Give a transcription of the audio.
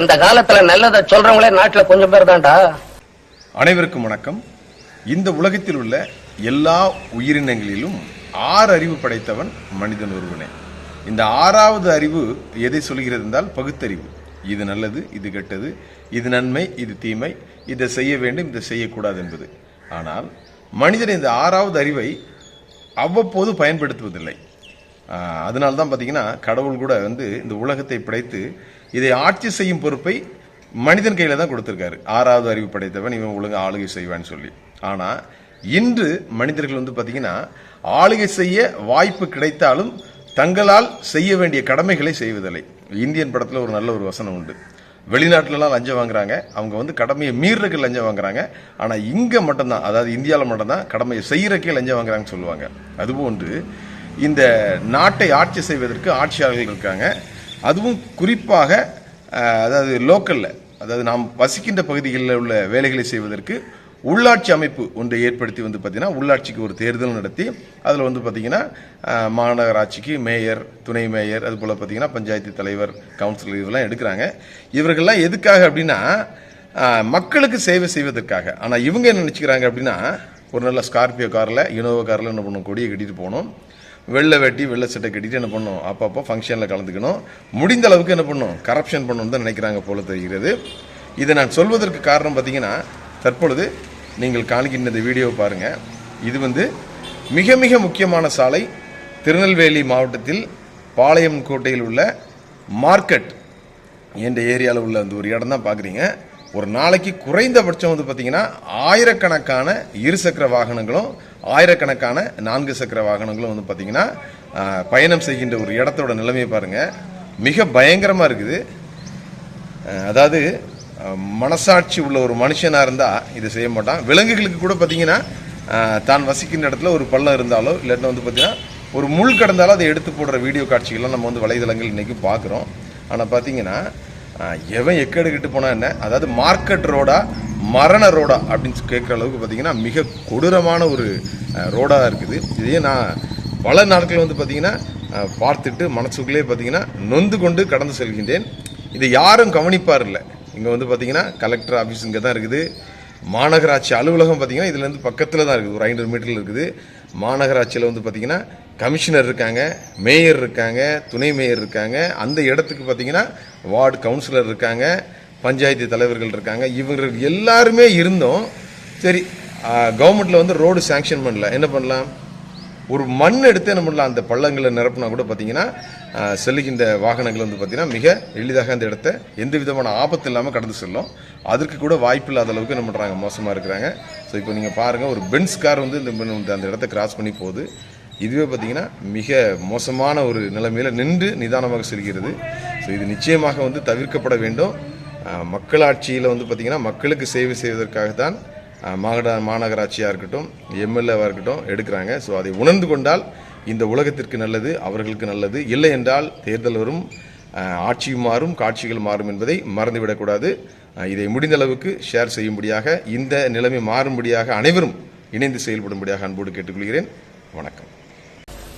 இந்த காலத்துல நல்லதை சொல்றவங்களே நாட்டுல கொஞ்சம் பேர் தான்டா. அனைவருக்கும் வணக்கம். இந்த உலகத்தில் உள்ள எல்லா உயிரினங்களிலும் ஆறு அறிவு படைத்தவன் மனிதன் ஒருவனே. இந்த ஆறாவது அறிவு எதை சொல்கிறது என்றால் பகுத்தறிவு. இது நல்லது இது கெட்டது இது நன்மை இது தீமை. இதை செய்ய வேண்டும் இதை செய்யக்கூடாது என்பது. ஆனால் மனிதன் இந்த ஆறாவது அறிவை அவ்வப்போது பயன்படுத்துவதில்லை. அதனால தான் பார்த்தீங்கன்னா கடவுள் கூட வந்து இந்த உலகத்தை படைத்து இதை ஆட்சி செய்யும் பொறுப்பை மனிதன் கையில் தான் கொடுத்துருக்காரு. ஆறாவது அறிவு படைத்தவன் இவன் ஒழுங்காக ஆளுகை செய்வான்னு சொல்லி. ஆனால் இன்று மனிதர்கள் வந்து பார்த்தீங்கன்னா ஆளுகை செய்ய வாய்ப்பு கிடைத்தாலும் தங்களால் செய்ய வேண்டிய கடமைகளை செய்வதில்லை. இந்தியன் படத்தில் ஒரு நல்ல ஒரு வசனம் உண்டு. வெளிநாட்டிலலாம் லஞ்சம் வாங்குறாங்க. அவங்க வந்து கடமையை மீறதுக்கு லஞ்சம் வாங்குறாங்க. ஆனால் இங்கே மட்டும்தான் அதாவது இந்தியாவில் மட்டும்தான் கடமையை செய்கிறக்கே லஞ்சம் வாங்குறாங்கன்னு சொல்லுவாங்க. அதுபோன்று இந்த நாட்டை ஆட்சி செய்வதற்கு ஆட்சியாளர்கள் இருக்காங்க. அதுவும் குறிப்பாக அதாவது லோக்கலில் அதாவது நாம் வசிக்கின்ற பகுதிகளில் உள்ள வேலைகளை செய்வதற்கு உள்ளாட்சி அமைப்பு ஒன்றை ஏற்படுத்தி வந்து பார்த்திங்கன்னா உள்ளாட்சிக்கு ஒரு தேர்தல் நடத்தி அதில் வந்து பார்த்திங்கன்னா மாநகராட்சிக்கு மேயர் துணை மேயர் அது போல் பார்த்தீங்கன்னா பஞ்சாயத்து தலைவர் கவுன்சிலர் இதெல்லாம் எடுக்கிறாங்க. இவர்கள்லாம் எதுக்காக அப்படின்னா மக்களுக்கு சேவை செய்வதற்காக. ஆனால் இவங்க என்ன நினச்சிக்கிறாங்க அப்படின்னா ஒரு நல்ல ஸ்கார்பியோ காரில் இனோவா காரில் என்ன பண்ணணும் கொடியை கட்டிட்டு போகணும். வெள்ளை வெட்டி வெள்ளை சட்டை கட்டிட்டு என்ன பண்ணணும் அப்பப்போ ஃபங்க்ஷனில் கலந்துக்கணும். முடிந்த அளவுக்கு என்ன பண்ணும்? கரப்ஷன் பண்ணணும்னு தான் நினைக்கிறாங்க போல தெரிகிறது. இதை நான் சொல்வதற்கு காரணம் பார்த்தீங்கன்னா தற்பொழுது நீங்கள் காண்கின்ற இந்த வீடியோவை பாருங்கள் இது வந்து மிக மிக முக்கியமான சாலை திருநெல்வேலி மாவட்டத்தில் பாளையம் கோட்டையில் உள்ள மார்க்கெட் என்ற ஏரியாவில் உள்ள அந்த ஒரு இடம் தான் பார்க்குறீங்க. ஒரு நாளைக்கு குறைந்தபட்சம் வந்து பார்த்தீங்கன்னா ஆயிரக்கணக்கான இருசக்கர வாகனங்களும் ஆயிரக்கணக்கான நான்கு சக்கர வாகனங்களும் வந்து பார்த்தீங்கன்னா பயணம் செய்கின்ற ஒரு இடத்தோட நிலைமையை பாருங்கள் மிக பயங்கரமாக இருக்குது. அதாவது மனசாட்சி உள்ள ஒரு மனுஷனாக இருந்தால் இதை செய்ய மாட்டான். விலங்குகளுக்கு கூட பார்த்தீங்கன்னா தான் வசிக்கின்ற இடத்துல ஒரு பள்ளம் இருந்தாலோ இல்லாட்டினா வந்து பார்த்தீங்கன்னா ஒரு முள் கடந்தாலும் அதை எடுத்து போடுற வீடியோ காட்சிகள்லாம் நம்ம வந்து வலைதளங்கள் இன்றைக்கி பார்க்குறோம் ஆனால் பார்த்தீங்கன்னா எவன் எக்கேடு கிட்டு போனா என்ன? அதாவது மார்க்கெட் ரோடா மரண ரோடா அப்படின்னு கேட்குற அளவுக்கு பார்த்தீங்கன்னா மிக கொடூரமான ஒரு ரோடாக இருக்குது. இதையே நான் பல நாட்கள் வந்து பார்த்திங்கன்னா பார்த்துட்டு மனசுக்குள்ளே பார்த்தீங்கன்னா நொந்து கொண்டு கடந்து செல்கின்றேன். இதை யாரும் கவனிப்பார் இல்லை. இங்கே வந்து பார்த்தீங்கன்னா கலெக்டர் ஆஃபீஸ் இங்கே தான் இருக்குது. மாநகராட்சி அலுவலகம் பார்த்திங்கன்னா இதுலேருந்து பக்கத்தில் தான் இருக்குது. ஒரு ஐநூறு மீட்டரில் இருக்குது. மாநகராட்சியில் வந்து பார்த்தீங்கன்னா கமிஷனர் இருக்காங்க மேயர் இருக்காங்க துணை மேயர் இருக்காங்க. அந்த இடத்துக்கு பார்த்தீங்கன்னா வார்டு கவுன்சிலர் இருக்காங்க பஞ்சாயத்து தலைவர்கள் இருக்காங்க. இவங்க எல்லாருமே இருந்தோம். சரி கவர்மெண்ட்டில் வந்து ரோடு சாங்ஷன் பண்ணல. என்ன பண்ணலாம்? ஒரு மண் எடுத்து என்ன பண்ணலாம்? அந்த பள்ளங்களை நிரப்புனா கூட பார்த்தீங்கன்னா செல்லுகின்ற வாகனங்கள் வந்து பார்த்தீங்கன்னா மிக எளிதாக அந்த இடத்த எந்த விதமான ஆபத்து இல்லாமல் கடந்து செல்லும். அதற்கு கூட வாய்ப்பு இல்லாத அளவுக்கு என்ன பண்ணுறாங்க மோசமாக இருக்கிறாங்க. ஸோ இப்போ நீங்கள் பாருங்கள் ஒரு பென்ஸ் கார் வந்து இந்த இந்த- அந்த இடத்த கிராஸ் பண்ணி போகுது. இதுவே பார்த்தீங்கன்னா மிக மோசமான ஒரு நிலைமையில் நின்று நிதானமாக செல்கிறது. ஸோ இது நிச்சயமாக வந்து தவிர்க்கப்பட வேண்டும். மக்களாட்சியில் வந்து பார்த்தீங்கன்னா மக்களுக்கு சேவை செய்வதற்காகத்தான் தான் மாநகர மாநகராட்சியாக இருக்கட்டும் எம்எல்ஏவாக இருக்கட்டும் எடுக்கிறாங்க. ஸோ அதை உணர்ந்து கொண்டால் இந்த உலகத்திற்கு நல்லது அவர்களுக்கு நல்லது. இல்லை என்றால் தேர்தல் வரும் ஆட்சியும் மாறும் காட்சிகள் மாறும் என்பதை மறந்துவிடக்கூடாது. இதை முடிந்த அளவுக்கு ஷேர் செய்யும்படியாக இந்த நிலைமை மாறும்படியாக அனைவரும் இணைந்து செயல்படும்படியாக அன்போடு கேட்டுக்கொள்கிறேன். வணக்கம்.